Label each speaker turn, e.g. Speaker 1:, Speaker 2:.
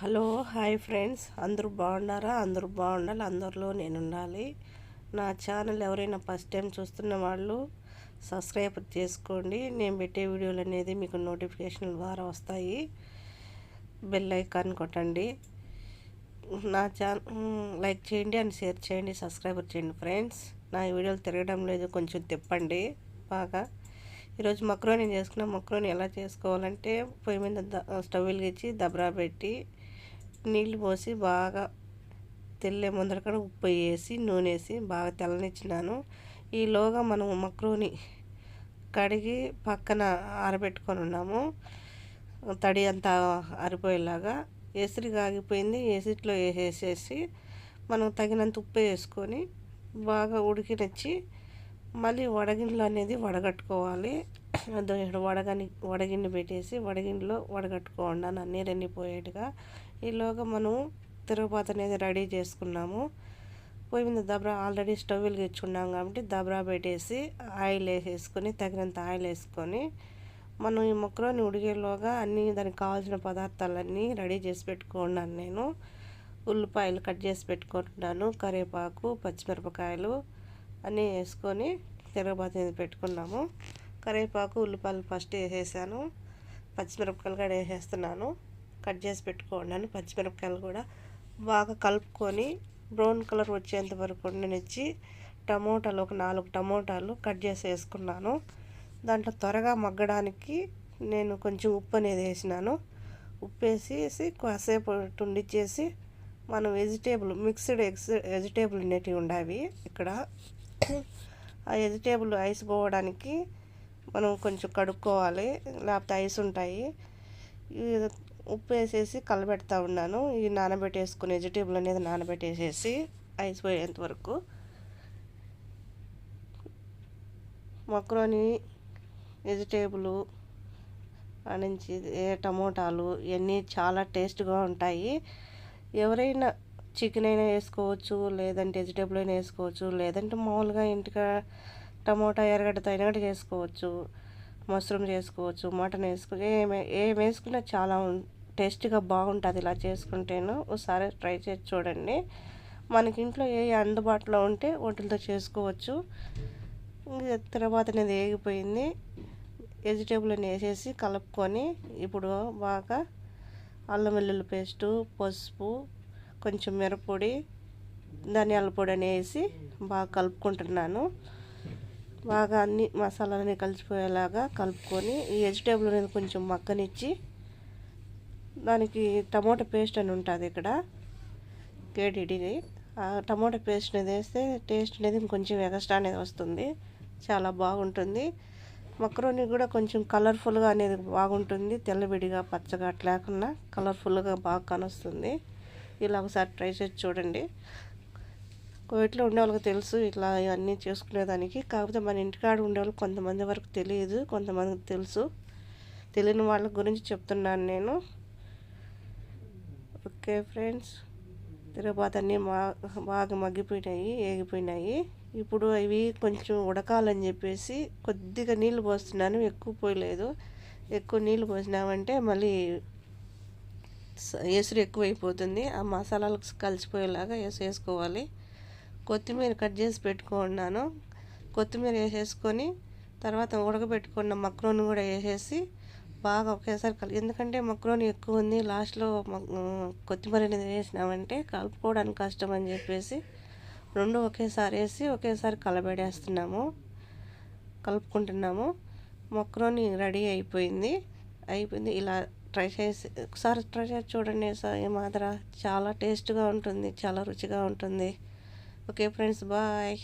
Speaker 1: Hello hi friends. అందరూ బాగున్నారా? అందరూ బాగుండాలి. అందరిలో నేను ఉండాలి నా ఛానల్ ఎవరైనా ఫస్ట్ టైం చూస్తున్న వాళ్ళు సబ్స్క్రైబ్ చేసుకోండి. నేను పెట్టే వీడియోలు అనేది మీకు నోటిఫికేషన్ ద్వారా వస్తాయి. బెల్ ఐకాన్ కొట్టండి. నా ఛాన్ లైక్ చేయండి అండ్ షేర్ చేయండి సబ్స్క్రైబర్ చేయండి ఫ్రెండ్స్. నా వీడియోలు తిరగడం లేదు. కొంచెం తిప్పండి బాగా. ఈరోజు మక్రోని చేసుకున్న? మక్రోని ఎలా చేసుకోవాలంటే పొయ్యి మీద స్టవ్ వెలిగించి దబరా పెట్టి నీళ్ళు పోసి బాగా తెల్లే ముందర ఉప్పు వేసి నూనె వేసి బాగా తెల్లనిచ్చినాను. ఈలోగా మనం మక్రోని కడిగి పక్కన ఆరబెట్టుకొని ఉన్నాము. తడి అంతా ఆరిపోయేలాగా ఎసిరి కాగిపోయింది. ఎసిట్లో వేసేసి మనం తగినంత ఉప్పు వేసుకొని బాగా ఉడికినచ్చి మళ్ళీ వడగిండ్లు అనేది వడగట్టుకోవాలి. వడగని వడగిన్నె పెట్టేసి వడగిన్నెలో వడగట్టుకోండి అన్నీ రెండిపోయేట్టుగా ఈలోగా మనం తిరుగుబాత అనేది రెడీ చేసుకున్నాము. పొయ్యి మీద దబ్రా ఆల్రెడీ స్టవ్ వెలిగించుకున్నాం కాబట్టి దబ్రా పెట్టేసి ఆయిల్ వేసేసుకొని తగినంత ఆయిల్ వేసుకొని మనం ఈ మొక్కలోని ఉడిగేలోగా అన్నీ దానికి కావాల్సిన పదార్థాలన్నీ రెడీ చేసి పెట్టుకున్నాను నేను. ఉల్లిపాయలు కట్ చేసి పెట్టుకుంటున్నాను కరివేపాకు పచ్చిమిరపకాయలు అన్నీ వేసుకొని తిరగబాత పెట్టుకున్నాము. కరివేపాకు ఉల్లిపాయలు ఫస్ట్ వేసేసాను. పచ్చిమిరపకాయలు కూడా వేసేస్తున్నాను. కట్ చేసి పెట్టుకున్నాను పచ్చిమిరపకాయలు కూడా బాగా కలుపుకొని బ్రౌన్ కలర్ వచ్చేంత వరకు వండినిచ్చి టమోటాలు ఒక నాలుగు టమోటాలు కట్ చేసి వేసుకున్నాను. దాంట్లో త్వరగా మగ్గడానికి నేను కొంచెం ఉప్పు అనేది వేసినాను. ఉప్పు వేసేసి కాసేపు ఉండిచ్చేసి మనం వెజిటేబుల్ మిక్స్డ్ ఎగ్స్ వెజిటేబుల్ ఉండేటివి ఉండవి ఇక్కడ. ఆ వెజిటేబుల్ ఐస్ పోవడానికి మనం కొంచెం కడుక్కోవాలి. లేకపోతే ఐస్ ఉంటాయి. ఉప్పు వేసేసి కలబెడతా ఉన్నాను. ఈ నానబెట్టేసుకుని వెజిటేబుల్ అనేది నానబెట్టేసేసి ఐస్ పోయేంత వరకు. మక్రోని వెజిటేబుల్ నుంచి టమోటాలు ఇవన్నీ చాలా టేస్ట్గా ఉంటాయి. ఎవరైనా చికెన్ అయినా వేసుకోవచ్చు లేదంటే వెజిటేబుల్ అయినా వేసుకోవచ్చు లేదంటే మామూలుగా ఇంటికా టమోటా ఎర్రగడ్డతో అయినా కూడా చేసుకోవచ్చు మష్రూమ్ చేసుకోవచ్చు మటన్ వేసుకుని ఏమే ఏం వేసుకున్నా చాలా టేస్టీగా బాగుంటుంది ఇలా చేసుకుంటేను. ఒకసారి ట్రై చేసి చూడండి. మనకి ఇంట్లో ఏ అందుబాటులో ఉంటే వంటలతో చేసుకోవచ్చు. తర్వాత అనేది వేగిపోయింది వెజిటేబుల్ అని వేసేసి కలుపుకొని ఇప్పుడు బాగా అల్లం వెల్లుల్లి పేస్టు పసుపు కొంచెం మిరపొడి ధనియాల పొడి అని వేసి బాగా కలుపుకుంటున్నాను. బాగా అన్ని మసాలాలని కలిసిపోయేలాగా కలుపుకొని ఈ వెజిటేబుల్ అనేది కొంచెం మగ్గనిచ్చి దానికి టమోటా పేస్ట్ అని ఉంటుంది ఇక్కడ. కేడీడీది ఆ టమోటా పేస్ట్ అనేది వేస్తే టేస్ట్ అనేది ఇంకొంచెం ఎగస్ట్రా అనేది వస్తుంది. చాలా బాగుంటుంది. మక్రోని కూడా కొంచెం కలర్ఫుల్గా అనేది బాగుంటుంది. తెల్లబిడిగా పచ్చగా అట్లా లేకుండా కలర్ఫుల్గా బాగా కనొస్తుంది. ఇలా ఒకసారి ట్రై చేసి చూడండి. కోవిట్లో ఉండే వాళ్ళకి తెలుసు ఇట్లా ఇవన్నీ చేసుకునేదానికి. కాకపోతే మన ఇంటికాడ ఉండే వాళ్ళకి కొంతమంది వరకు తెలియదు కొంతమందికి తెలుసు. తెలియని వాళ్ళ గురించి చెప్తున్నాను నేను. ఓకే ఫ్రెండ్స్ తిరగబాత అన్నీ బాగా మగ్గిపోయినాయి ఏగిపోయినాయి. ఇప్పుడు అవి కొంచెం ఉడకాలని చెప్పేసి కొద్దిగా నీళ్ళు పోస్తున్నాను ఎక్కువ పోయలేదు. ఎక్కువ నీళ్ళు పోసినామంటే మళ్ళీ ఎసురు ఎక్కువైపోతుంది. ఆ మసాలాలకు కలిసిపోయేలాగా ఎసు వేసుకోవాలి. కొత్తిమీర కట్ చేసి పెట్టుకున్నాను. కొత్తిమీర వేసేసుకొని తర్వాత ఉడకబెట్టుకున్న మక్రోని కూడా వేసేసి బాగా ఒకేసారి కలి ఎందుకంటే మక్రోని ఎక్కువ ఉంది. లాస్ట్లో కొత్తిమీర అనేది వేసినామంటే కలుపుకోవడానికి కష్టం అని చెప్పేసి రెండు ఒకేసారి వేసి ఒకేసారి కలబెడేస్తున్నాము కలుపుకుంటున్నాము. మక్రోని రెడీ అయిపోయింది. అయిపోయింది. ఇలా ట్రై చేసి ఒకసారి ట్రై చేసి చూడండి ఈ మాత్ర చాలా టేస్ట్గా ఉంటుంది. చాలా రుచిగా ఉంటుంది. Okay friends bye